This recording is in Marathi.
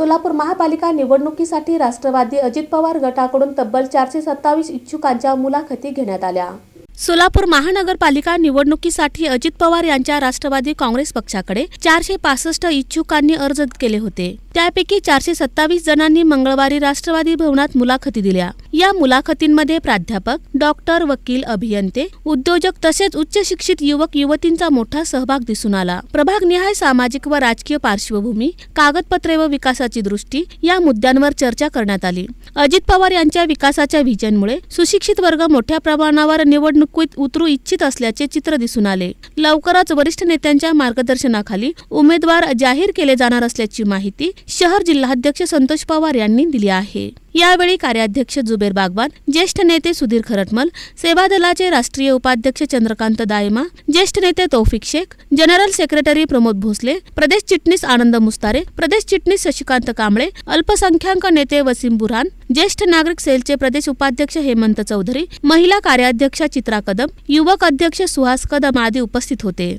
सोलापूर महापालिका निवडणुकीसाठी राष्ट्रवादी अजित पवार गटाकडून तब्बल चारशे सत्तावीस इच्छुकांच्या मुलाखती घेण्यात आल्या. सोलापूर महानगरपालिका निवडणुकीसाठी अजित पवार यांच्या राष्ट्रवादी काँग्रेस पक्षाकडे चारशे पासष्ट इच्छुकांनी अर्ज केले होते. त्यापैकी चारशे सत्तावीस जणांनी मंगळवारी राष्ट्रवादी भवनात मुलाखती दिल्या. या मुलाखतींमध्ये प्राध्यापक डॉक्टर वकील अभियंते उद्योजक तसेच उच्च शिक्षित युवक युवतींचा मोठा सहभाग दिसून आला. प्रभागनिहाय सामाजिक व राजकीय पार्श्वभूमी कागदपत्रे व विकासाची दृष्टी या मुद्द्यांवर चर्चा करण्यात आली. अजित पवार यांच्या विकासाच्या व्हिजनमुळे सुशिक्षित वर्ग मोठ्या प्रमाणावर निवडणुकीत उतरू इच्छित असल्याचे चित्र दिसून आले. लवकरच वरिष्ठ नेत्यांच्या मार्गदर्शनाखाली उमेदवार जाहीर केले जाणार असल्याची माहिती शहर जिल्हाध्यक्ष संतोष पवार यांनी दिली आहे. यावेळी कार्याध्यक्ष जुबेर बागवान ज्येष्ठ नेते सुधीर खरटमल सेवा दलाचे राष्ट्रीय उपाध्यक्ष चंद्रकांत दायमा ज्येष्ठ नेते तौफिक शेख जनरल सेक्रेटरी प्रमोद भोसले प्रदेश चिटणीस आनंद मुस्तारे प्रदेश चिटणीस शशिकांत कांबळे अल्पसंख्याक नेते वसीम बुरहान ज्येष्ठ नागरिक सेलचे प्रदेश उपाध्यक्ष हेमंत चौधरी महिला कार्याध्यक्षा चित्रा कदम युवक अध्यक्ष सुहास कदम आदी उपस्थित होते.